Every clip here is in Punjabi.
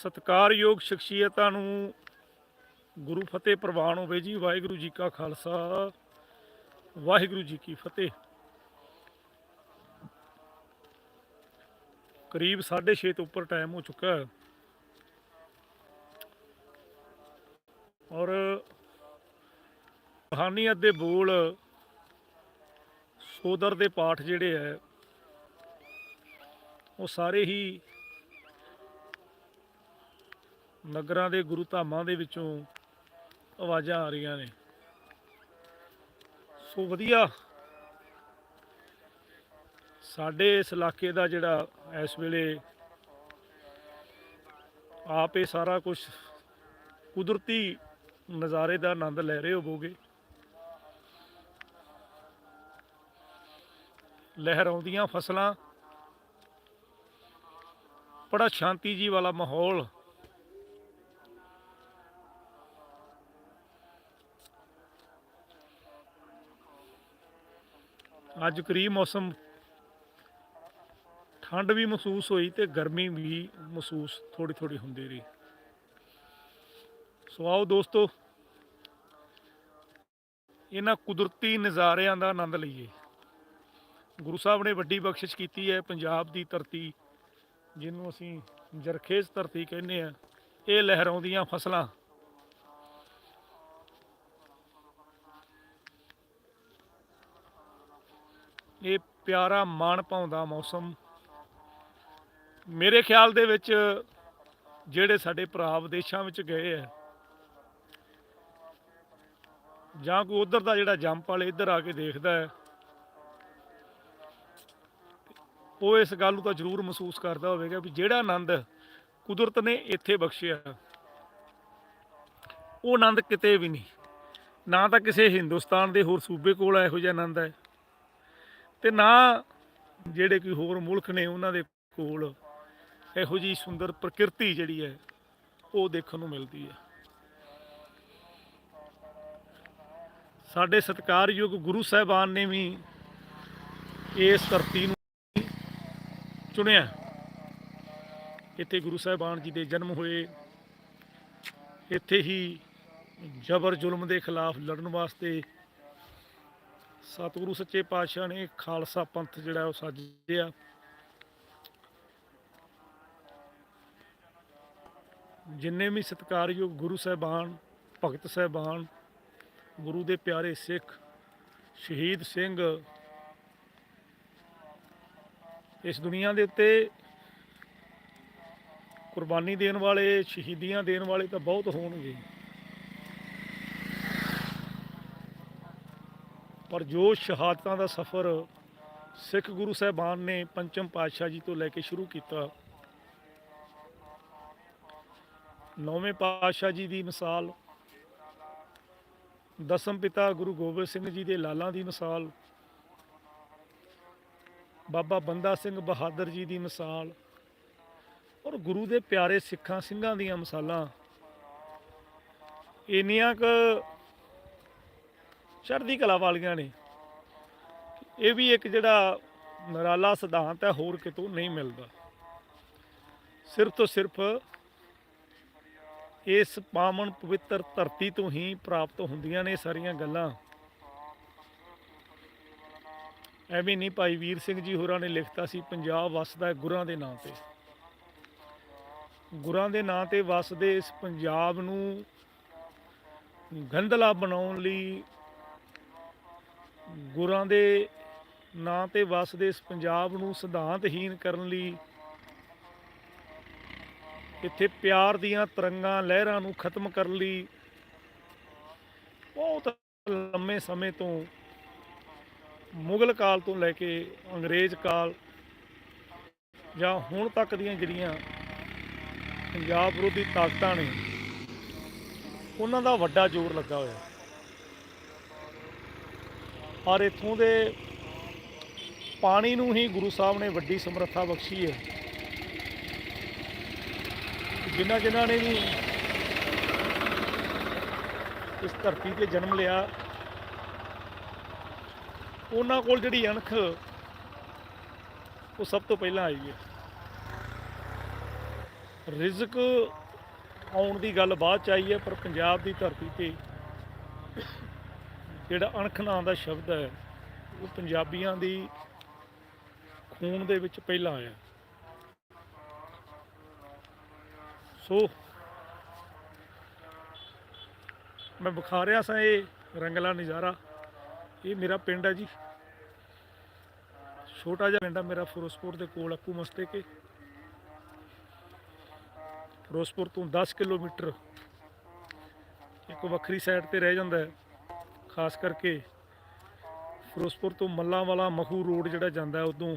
ਸਤਿਕਾਰਯੋਗ ਸ਼ਖਸੀਅਤਾਂ ਨੂੰ ਗੁਰੂ ਫਤਿਹ ਪ੍ਰਵਾਨ ਹੋਵੇ ਜੀ, ਵਾਹਿਗੁਰੂ ਜੀ ਕਾ ਖਾਲਸਾ, ਵਾਹਿਗੁਰੂ ਜੀ ਕੀ ਫਤਿਹ। ਕਰੀਬ 6:30 ਤੋਂ ਉੱਪਰ ਟਾਈਮ ਹੋ ਚੁੱਕਾ ਹੈ। ਔਰ ਕਹਾਣੀਅਤ ਦੇ ਬੋਲ ਸੋਦਰ ਦੇ ਪਾਠ ਜਿਹੜੇ ਹੈ, ਉਹ ਸਾਰੇ ਹੀ ਨਗਰਾਂ ਦੇ ਗੁਰੂ ਧਾਮਾਂ ਦੇ ਵਿੱਚੋਂ ਆਵਾਜ਼ਾਂ ਆ ਰਹੀਆਂ ਨੇ। ਸੋ ਵਧੀਆ। ਸਾਡੇ ਇਸ ਇਲਾਕੇ ਦਾ ਜਿਹੜਾ ਇਸ ਵੇਲੇ ਆਪ ਇਹ ਸਾਰਾ ਕੁਝ ਕੁਦਰਤੀ ਨਜ਼ਾਰੇ ਦਾ ਆਨੰਦ ਲੈ ਰਹੇ ਹੋਵੋਗੇ। ਲਹਿਰਾਉਂਦੀਆਂ ਫਸਲਾਂ। ਬੜਾ ਸ਼ਾਂਤੀ ਜੀ ਵਾਲਾ ਮਾਹੌਲ। ਅੱਜ ਕਰੀਬ ਮੌਸਮ ਠੰਡ ਵੀ ਮਹਿਸੂਸ ਹੋਈ ਤੇ ਗਰਮੀ ਵੀ ਮਹਿਸੂਸ ਥੋੜੀ ਥੋੜੀ ਹੁੰਦੀ ਰਹੀ। ਸੋ ਆਓ ਦੋਸਤੋ, ਇਹਨਾਂ ਕੁਦਰਤੀ ਨਜ਼ਾਰਿਆਂ ਦਾ ਆਨੰਦ ਲਈਏ। ਗੁਰੂ ਸਾਹਿਬ ਨੇ ਵੱਡੀ ਬਖਸ਼ਿਸ਼ ਕੀਤੀ ਹੈ ਪੰਜਾਬ ਦੀ ਧਰਤੀ, ਜਿਹਨੂੰ ਅਸੀਂ ਜਰਖੇਜ਼ ਧਰਤੀ ਕਹਿੰਦੇ ਆ ਇਹ ਲਹਿਰਾਉਂਦੀਆਂ ਫਸਲਾਂ ਇਹ ਪਿਆਰਾ ਮਾਣ ਭਾਉਂਦਾ ਮੌਸਮ। ਮੇਰੇ ਖਿਆਲ ਦੇ ਵਿੱਚ ਜਿਹੜੇ ਸਾਡੇ ਭਰਾ ਵਿਦੇਸ਼ਾਂ ਵਿੱਚ ਗਏ ਆ, ਜਾਂ ਕੋਈ ਉਧਰ ਦਾ ਜਿਹੜਾ ਜੰਪ ਵਾਲੇ ਇੱਧਰ ਆ ਕੇ ਦੇਖਦਾ ਹੈ, ਉਹ ਇਸ ਗੱਲ ਨੂੰ ਤਾਂ ਜ਼ਰੂਰ ਮਹਿਸੂਸ ਕਰਦਾ ਹੋਵੇਗਾ ਵੀ ਜਿਹੜਾ ਆਨੰਦ ਕੁਦਰਤ ਨੇ ਇੱਥੇ ਬਖਸ਼ਿਆ, ਉਹ ਆਨੰਦ ਕਿਤੇ ਵੀ ਨਹੀਂ। ਨਾ ਤਾਂ ਕਿਸੇ ਹਿੰਦੁਸਤਾਨ ਦੇ ਹੋਰ ਸੂਬੇ ਕੋਲ ਇਹੋ ਜਿਹਾ ਆਨੰਦ ਹੈ। ਤੇ ਨਾ ਜਿਹੜੇ ਕੋਈ ਹੋਰ ਮੁਲਕ ਨੇ ਉਹਨਾਂ ਦੇ ਕੋਲ ਇਹੋ ਜੀ ਸੁੰਦਰ ਪ੍ਰਕਿਰਤੀ ਜਿਹੜੀ ਹੈ, ਉਹ ਦੇਖਣ ਨੂੰ ਮਿਲਦੀ ਹੈ। ਸਾਡੇ ਸਤਿਕਾਰਯੋਗ ਗੁਰੂ ਸਾਹਿਬਾਨ ਨੇ ਵੀ ਇਸ ਧਰਤੀ ਨੂੰ ਚੁਣਿਆ। ਇੱਥੇ ਗੁਰੂ ਸਾਹਿਬਾਨ ਜੀ ਦੇ ਜਨਮ ਹੋਏ। ਇੱਥੇ ਹੀ ਜ਼ਬਰ ਜ਼ੁਲਮ ਦੇ ਖਿਲਾਫ ਲੜਨ ਵਾਸਤੇ ਸਤਿਗੁਰੂ ਸੱਚੇ ਪਾਤਸ਼ਾਹ ਨੇ ਖਾਲਸਾ ਪੰਥ ਜਿਹੜਾ ਉਹ ਸਾਜਿਆ। ਜਿੰਨੇ ਵੀ ਸਤਿਕਾਰਯੋਗ ਗੁਰੂ ਸਾਹਿਬਾਨ, ਭਗਤ ਸਾਹਿਬਾਨ, ਗੁਰੂ ਦੇ ਪਿਆਰੇ ਸਿੱਖ, ਸ਼ਹੀਦ ਸਿੰਘ, ਇਸ ਦੁਨੀਆ ਦੇ ਉੱਤੇ ਕੁਰਬਾਨੀ ਦੇਣ ਵਾਲੇ, ਸ਼ਹੀਦੀਆਂ ਦੇਣ ਵਾਲੇ ਤਾਂ ਬਹੁਤ ਹੋਣਗੇ। ਪਰ ਜੋ ਸ਼ਹਾਦਤਾਂ ਦਾ ਸਫ਼ਰ ਸਿੱਖ ਗੁਰੂ ਸਾਹਿਬਾਨ ਨੇ ਪੰਚਮ ਪਾਤਸ਼ਾਹ ਜੀ ਤੋਂ ਲੈ ਕੇ ਸ਼ੁਰੂ ਕੀਤਾ, ਨੌਵੇਂ ਪਾਤਸ਼ਾਹ ਜੀ ਦੀ ਮਿਸਾਲ, ਦਸਮ ਪਿਤਾ ਗੁਰੂ ਗੋਬਿੰਦ ਸਿੰਘ ਜੀ ਦੇ ਲਾਲਾਂ ਦੀ ਮਿਸਾਲ, ਬਾਬਾ ਬੰਦਾ ਸਿੰਘ ਬਹਾਦਰ ਜੀ ਦੀ ਮਿਸਾਲ ਔਰ ਗੁਰੂ ਦੇ ਪਿਆਰੇ ਸਿੱਖਾਂ ਸਿੰਘਾਂ ਦੀਆਂ ਮਿਸਾਲਾਂ, ਇੰਨੀਆਂ ਕੁ ਚੜ੍ਹਦੀ ਕਲਾ ਵਾਲੀਆਂ ਨੇ। ਇਹ ਵੀ ਇੱਕ ਜਿਹੜਾ ਨਰਾਲਾ ਸਿਧਾਂਤ ਹੈ, ਹੋਰ ਕਿਤੋਂ ਨਹੀਂ ਮਿਲਦਾ। ਸਿਰਫ ਤੋਂ ਸਿਰਫ ਇਸ ਪਾਵਨ ਪਵਿੱਤਰ ਧਰਤੀ ਤੋਂ ਹੀ ਪ੍ਰਾਪਤ ਹੁੰਦੀਆਂ ਨੇ ਸਾਰੀਆਂ ਗੱਲਾਂ। ਐਵੇਂ ਨਹੀਂ ਭਾਈ ਵੀਰ ਸਿੰਘ ਜੀ ਹੋਰਾਂ ਨੇ ਲਿਖਤਾ ਸੀ, ਪੰਜਾਬ ਵਸਦਾ ਗੁਰਾਂ ਦੇ ਨਾਂ ਤੇ। ਗੁਰਾਂ ਦੇ ਨਾਂ ਤੇ ਵਸਦੇ ਇਸ ਪੰਜਾਬ ਨੂੰ ਗੰਧਲਾ ਬਣਾਉਣ ਲਈ ਗੁਰਾਂ ਦੇ ਨਾਂ ਤੇ ਵਸਦੇ ਇਸ ਪੰਜਾਬ ਨੂੰ ਸਿਧਾਂਤਹੀਨ ਕਰਨ ਲਈ ਇੱਥੇ ਪਿਆਰ ਦੀਆਂ ਤਰੰਗਾਂ ਲਹਿਰਾਂ ਨੂੰ ਖਤਮ ਕਰਨ ਲਈ ਬਹੁਤ ਲੰਮੇ ਸਮੇਂ ਤੋਂ ਮੁਗਲ ਕਾਲ ਤੋਂ ਲੈ ਕੇ ਅੰਗਰੇਜ਼ ਕਾਲ ਜਾਂ ਹੁਣ ਤੱਕ ਦੀਆਂ ਜਿਹੜੀਆਂ ਪੰਜਾਬ ਵਿਰੋਧੀ ਤਾਕਤਾਂ ਨੇ, ਉਹਨਾਂ ਦਾ ਵੱਡਾ ਜ਼ੋਰ ਲੱਗਾ ਹੋਇਆ। ਔਰ ਇਥੋਂ ਦੇ ਪਾਣੀ ਨੂੰ ਹੀ ਗੁਰੂ ਸਾਹਿਬ ਨੇ ਵੱਡੀ ਸਮਰੱਥਾ ਬਖਸ਼ੀ ਹੈ। ਜਿਨ੍ਹਾਂ ਜਿਨ੍ਹਾਂ ਨੇ ਵੀ ਇਸ ਧਰਤੀ ਤੇ ਜਨਮ ਲਿਆ, ਉਹਨਾਂ ਕੋਲ ਜਿਹੜੀ ਅਣਖ, ਉਹ ਸਭ ਤੋਂ ਪਹਿਲਾਂ ਆਈ ਹੈ। ਰਿਜ਼ਕ ਆਉਣ ਦੀ ਗੱਲ ਬਾਅਦ ਚ ਆਈ ਹੈ, ਪਰ ਪੰਜਾਬ ਦੀ ਧਰਤੀ ਤੇ ਜਿਹੜਾ ਅਣਖ ਨਾਂ ਦਾ ਸ਼ਬਦ ਹੈ, ਉਹ ਪੰਜਾਬੀਆਂ ਦੀ ਖੂਨ ਦੇ ਵਿੱਚ ਪਹਿਲਾਂ ਆਇਆ। ਸੋ ਮੈਂ ਵਿਖਾ ਰਿਹਾ ਸਾਂ ਇਹ ਰੰਗਲਾ ਨਜ਼ਾਰਾ। ਇਹ ਮੇਰਾ ਪਿੰਡ ਹੈ ਜੀ। ਛੋਟਾ ਜਿਹਾ ਪਿੰਡ ਆ ਮੇਰਾ ਫਿਰੋਜ਼ਪੁਰ ਦੇ ਕੋਲ, ਅੱਕੂ ਮਸਤੇ ਕੇ। ਫਿਰੋਜ਼ਪੁਰ ਤੋਂ 10 ਕਿਲੋਮੀਟਰ ਇੱਕ ਵੱਖਰੀ ਸਾਈਡ ਤੇ ਰਹਿ ਜਾਂਦਾ ਹੈ। ਖਾਸ ਕਰਕੇ ਫਿਰੋਜ਼ਪੁਰ ਤੋਂ ਮੱਲਾਂ ਵਾਲਾ ਮਖੂ ਰੋਡ ਜਿਹੜਾ ਜਾਂਦਾ ਉਦੋਂ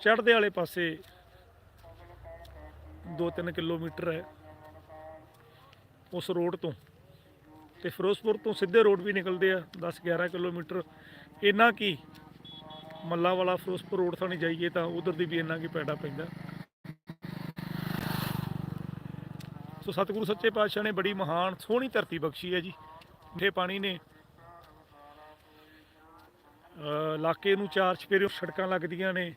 ਚੜ੍ਹਦੇ ਵਾਲੇ ਪਾਸੇ 2-3 ਕਿਲੋਮੀਟਰ ਹੈ ਉਸ ਰੋਡ ਤੋਂ ਤੇ ਫਿਰੋਜ਼ਪੁਰ ਤੋਂ ਸਿੱਧੇ ਰੋਡ ਵੀ ਨਿਕਲਦੇ ਆ 10-11 ਕਿਲੋਮੀਟਰ। ਇੰਨਾ ਕੀ ਮੱਲਾ ਵਾਲਾ ਫਿਰੋਜ਼ਪੁਰ ਰੋਡ ਥਾਣੀ ਜਾਈਏ ਤਾਂ ਉਧਰ ਦੀ ਵੀ ਇੰਨਾ ਕੀ ਪੈੜਾ ਪੈਂਦਾ। ਸੋ ਸਤਿਗੁਰੂ ਸੱਚੇ ਪਾਤਸ਼ਾਹ ਨੇ ਬੜੀ ਮਹਾਨ ਸੋਹਣੀ ਧਰਤੀ ਬਖਸ਼ੀ ਹੈ ਜੀ। ਮਿੱਠੇ ਪਾਣੀ ਨੇ। ਇਲਾਕੇ ਨੂੰ ਚਾਰ ਚਪੇਰੇ ਸੜਕਾਂ ਲੱਗਦੀਆਂ ਨੇ।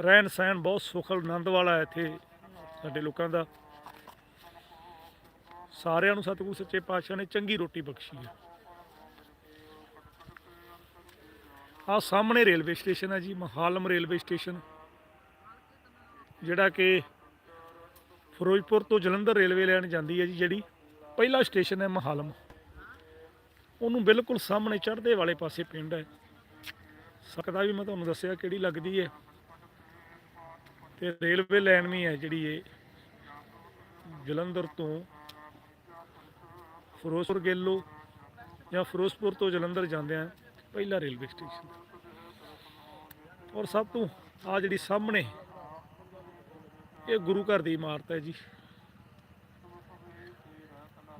ਰਹਿਣ ਸਹਿਣ ਬਹੁਤ ਸੁਖਲ, ਆਨੰਦ ਵਾਲਾ ਹੈ ਇੱਥੇ ਸਾਡੇ ਲੋਕਾਂ ਦਾ। ਸਾਰਿਆਂ ਨੂੰ ਸਤਿਗੁਰੂ, ਸੱਚੇ ਪਾਤਸ਼ਾਹ ਨੇ ਚੰਗੀ ਰੋਟੀ ਬਖਸ਼ੀ ਹੈ। ਆ ਸਾਹਮਣੇ ਰੇਲਵੇ ਸਟੇਸ਼ਨ ਹੈ ਜੀ, ਮਹਾਲਮ ਰੇਲਵੇ ਸਟੇਸ਼ਨ। ਜਿਹੜਾ ਕਿ ਫਿਰੋਜ਼ਪੁਰ ਤੋਂ ਜਲੰਧਰ ਰੇਲਵੇ ਲਾਈਨ ਜਾਂਦੀ ਹੈ ਜੀ, ਜਿਹੜੀ ਪਹਿਲਾ ਸਟੇਸ਼ਨ ਹੈ ਮਹਾਲਮ। ਉਹਨੂੰ ਬਿਲਕੁਲ ਸਾਹਮਣੇ ਚੜ੍ਹਦੇ ਵਾਲੇ ਪਾਸੇ ਪਿੰਡ ਹੈ। ਸਕਦਾ ਵੀ ਮੈਂ ਤੁਹਾਨੂੰ ਦੱਸਿਆ ਕਿਹੜੀ ਲੱਗਦੀ ਹੈ। ਤੇ ਰੇਲਵੇ ਲਾਈਨ ਵੀ ਹੈ ਜਿਹੜੀ ਇਹ। ਜਲੰਧਰ ਤੋਂ ਫਿਰੋਜ਼ਪੁਰ ਗੇਲੋ ਜਾਂ ਫਿਰੋਜ਼ਪੁਰ ਤੋਂ ਜਲੰਧਰ ਜਾਂਦਿਆਂ ਪਹਿਲਾ ਰੇਲਵੇ ਸਟੇਸ਼ਨ। ਔਰ ਸਭ ਤੋਂ ਆ ਜਿਹੜੀ ਸਾਹਮਣੇ, ਇਹ ਗੁਰੂ ਘਰ ਦੀ ਇਮਾਰਤ ਹੈ ਜੀ।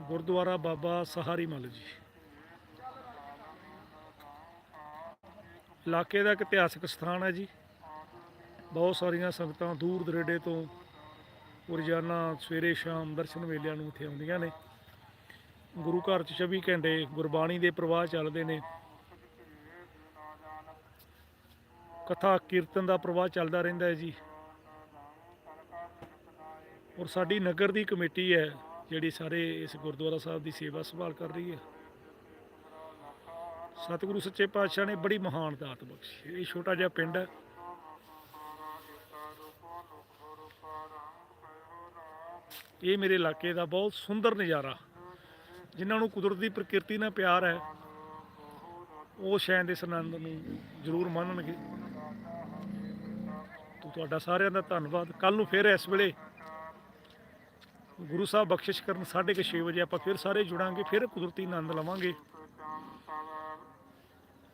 ਗੁਰਦੁਆਰਾ ਬਾਬਾ ਸਹਾਰੀ ਮੱਲ ਜੀ। ਇਲਾਕੇ ਦਾ ਇੱਕ ਇਤਿਹਾਸਕ ਸਥਾਨ ਹੈ ਜੀ। ਬਹੁਤ ਸਾਰੀਆਂ ਸੰਗਤਾਂ ਦੂਰ ਦਰੇਡੇ ਤੋਂ ਰੋਜ਼ਾਨਾ ਸਵੇਰੇ ਸ਼ਾਮ ਦਰਸ਼ਨ ਮੇਲਿਆਂ ਨੂੰ ਇੱਥੇ ਆਉਂਦੀਆਂ ਨੇ। ਗੁਰੂ ਘਰ 'ਚ 24 ਘੰਟੇ ਗੁਰਬਾਣੀ ਦੇ ਪ੍ਰਵਾਹ ਚੱਲਦੇ ਨੇ। ਕਥਾ ਕੀਰਤਨ ਦਾ ਪ੍ਰਵਾਹ ਚੱਲਦਾ ਰਹਿੰਦਾ ਹੈ ਜੀ। ਔਰ ਸਾਡੀ ਨਗਰ ਦੀ ਕਮੇਟੀ ਹੈ ਜਿਹੜੀ ਸਾਰੇ ਇਸ ਗੁਰਦੁਆਰਾ ਸਾਹਿਬ ਦੀ ਸੇਵਾ ਸੰਭਾਲ ਕਰ ਰਹੀ ਹੈ। ਸਤਿਗੁਰੂ ਸੱਚੇ ਪਾਤਸ਼ਾਹ ਨੇ ਬੜੀ ਮਹਾਨ ਦਾਤ ਬਖਸ਼ੀ ਇਹ ਛੋਟਾ ਜਿਹਾ ਪਿੰਡ ਹੈ। ਇਹ ਮੇਰੇ ਇਲਾਕੇ ਦਾ ਬਹੁਤ ਸੁੰਦਰ ਨਜ਼ਾਰਾ। ਜਿਨ੍ਹਾਂ ਨੂੰ ਕੁਦਰਤ ਦੀ ਪ੍ਰਕਿਰਤੀ ਨਾਲ ਪਿਆਰ ਹੈ, ਉਹ ਸ਼ਾਇਦ ਇਸ ਆਨੰਦ ਨੂੰ ਜ਼ਰੂਰ ਮੰਨਣਗੇ। ਤੋ ਤੁਹਾਡਾ ਸਾਰਿਆਂ ਦਾ ਧੰਨਵਾਦ। ਕੱਲ ਨੂੰ ਫਿਰ ਇਸ ਵੇਲੇ ਗੁਰੂ ਸਾਹਿਬ ਬਖਸ਼ਿਸ਼ ਕਰਨ 6:30 ਵਜੇ ਆਪਾਂ ਫਿਰ ਸਾਰੇ ਜੁੜਾਂਗੇ, ਫਿਰ ਕੁਦਰਤੀ ਆਨੰਦ ਲਵਾਂਗੇ।